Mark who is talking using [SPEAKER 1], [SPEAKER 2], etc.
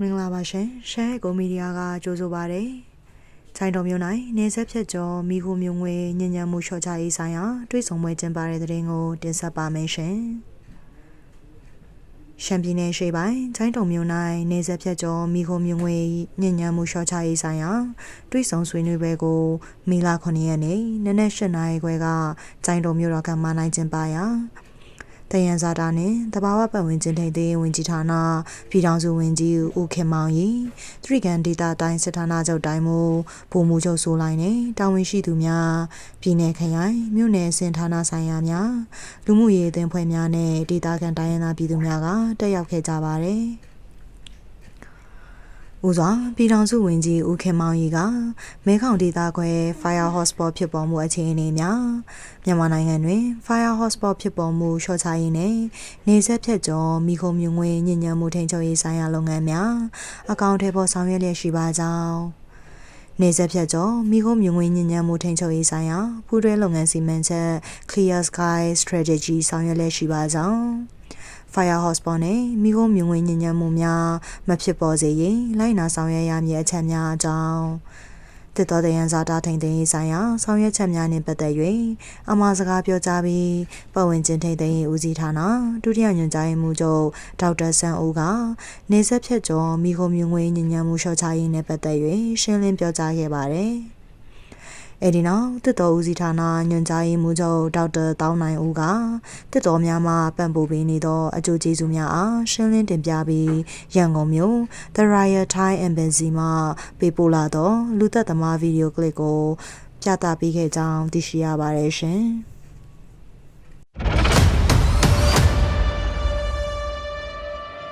[SPEAKER 1] မင်္ဂလာပါရှင်ရှမ်းကိုမီဒီယာကကြိုးဆိုပါရယ်ချိုင်းတော်မျိုး၌နေဆက်ဖြတ်ကျော်မိခိုမျိုးငွေညဉ့်ညံမှုလျှော့ချရေးဆိုင်ရာတွေးဆောင်ပွဲကျင်းပတဲ့တဲ့ရင်ကိုတင်ဆက်ပါမယ်ရှင်ရှမ်းပြည်နယ်ရှေ့ပိုင်းချိုင်းတော်မျိုး၌နေဆက်ဖြတ်ကျော်မိခိုမျိုးငွေညဉ့်ညံမှုလျှော့ချရေးဆိုင်ရာတွေးဆောင်ဆွေးနွေးပွဲကိုမီလာ9ရက်နေ့နနက်၈နာရီခွဲကချိုင်းတော်မျိုးတော်ကမှနိုင်ကျင်းပရာ တယန်ဇာတာနှင့်တဘာဝပတ်ဝန်းကျင်ထိပ်သိမ်းဝင်ကြီးဌာနပြည်ထောင်စုဝင်ကြီးဦးခင်မောင်ရီသရိကန်ဒေတာတိုင်းစစ်ဌာနချုပ်တိုင်းမူဗိုလ်မှူးချုပ်ဆိုလိုင်းနဲ့တာဝန်ရှိသူများပြည်내ခရိုင်မြို့နယ်စင်ဌာနဆိုင်ရာများလူမှုရေးအသင်းဖွဲ့များနဲ့ဒေတာကန်တိုင်းရင်းသားပြည်သူများကတက်ရောက်ခဲ့ကြပါတယ်။ ဦးစွာပြည်ထောင်စုဝင်ကြီးဦးခင်မောင်ရီကမဲခေါင်ဒေသခွဲ Fire Hotspot ဖြစ်ပေါ်မှုအခြေအနေများမြန်မာနိုင်ငံတွင် Fire Hotspot ဖြစ်ပေါ်မှုလျှော့ချရေးနှင့်နေဆက်ဖြတ်ကျော်မိခုံမြငွေညဉ့်ညံမှုထိန်းချုပ်ရေးဆိုင်ရာလုပ်ငန်းများအကောင့်ထဲပေါ်ဆောင်ရွက်လျက်ရှိပါကြောင်းနေဆက်ဖြတ်ကျော်မိခုံမြငွေညဉ့်ညံမှုထိန်းချုပ်ရေးဆိုင်ရာပူးတွဲလုပ်ငန်းစီမံချက် Clear Sky Strategy ဆောင်ရွက်လျက်ရှိပါကြောင်း Fire Hotspot နဲ့မိခိုးမြငွေညဉ့်ညံမှုများမဖြစ်ပေါ်စေရင်လိုက်နာဆောင်ရွက်ရမည်အချက်များအကြောင်းတစ်တော်တရန်စာတာထိန်သိမ်းရေးဆိုင်ရာဆောင်ရွက်ချက်များနှင့်ပတ်သက်၍အမှားစကားပြောကြားပြီးပတ်ဝန်းကျင်ထိန်သိမ်းရေးဦးစီးဌာနဒုတိယညွှန်ကြားရေးမှူးချုပ်ဒေါက်တာဆန်ဦးကနေဆက်ဖြတ်ကျော်မိခိုးမြငွေညဉ့်ညံမှုလျှော့ချရေးနှင့်ပတ်သက်၍ရှင်းလင်းပြောကြားခဲ့ပါတယ်။ အဲဒီနောက်တစ်တော်ဦးစီးဌာနညွှန်ကြားရေးမှူးချုပ်ဒေါက်တာတောင်းနိုင်ဦးကတစ်တော်များမှပံ့ပိုးပေးနေသောအကျိုးကျေးဇူးများအားရှင်းလင်းတင်ပြပြီးရန်ကုန်မြို့ The Royal Thai Embassy မှပေးပို့လာသောလူသက်သမားဗီဒီယိုကလစ်ကိုပြသပေးခဲ့ကြောင်းသိရှိရပါတယ်ရှင်။